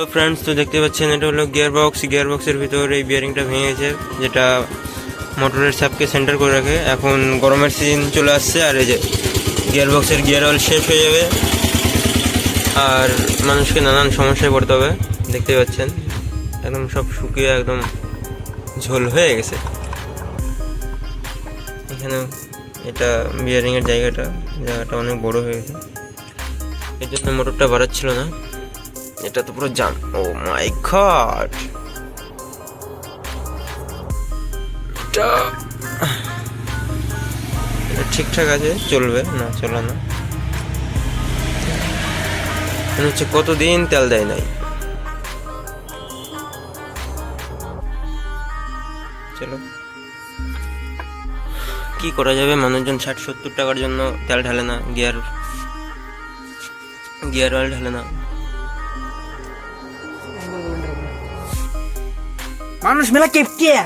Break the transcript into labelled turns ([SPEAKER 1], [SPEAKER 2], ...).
[SPEAKER 1] তো ফ্রেন্ডস তো দেখতে পাচ্ছেন, এটা হলো গিয়ার বক্স গিয়ার বক্সের ভিতর এই বিয়ারিংটা ভেঙে গেছে যেটা মোটরের সাপকে সেন্টার করে রাখে। এখন গরমের সিজন চলে আসছে, আর এই যে গিয়ার বক্সের গিয়ার অয়েল শেষ হয়ে যাবে, আর মানুষকে নানান সমস্যায় পড়তে হবে। দেখতে পাচ্ছেন, একদম সব শুকিয়ে একদম ঝোল হয়ে গেছে। এখানে এটা বিয়ারিংয়ের জায়গাটা জায়গাটা অনেক বড় হয়ে গেছে। এর জন্য মোটরটা বাড়াচ্ছিল না। এটা তো পুরো জাম ও মাই গড ঠিকঠাক আছে, চলবে? না, চলো না। হচ্ছে কতদিন তেল দেয় নাই। চলো। কি করা যাবে? মানুষজন ষাট সত্তর টাকার জন্য তেল ঢালে না, গিয়ার গিয়ার অয়েল ঢালে না।
[SPEAKER 2] মানুষ মেলা কেপটিয়া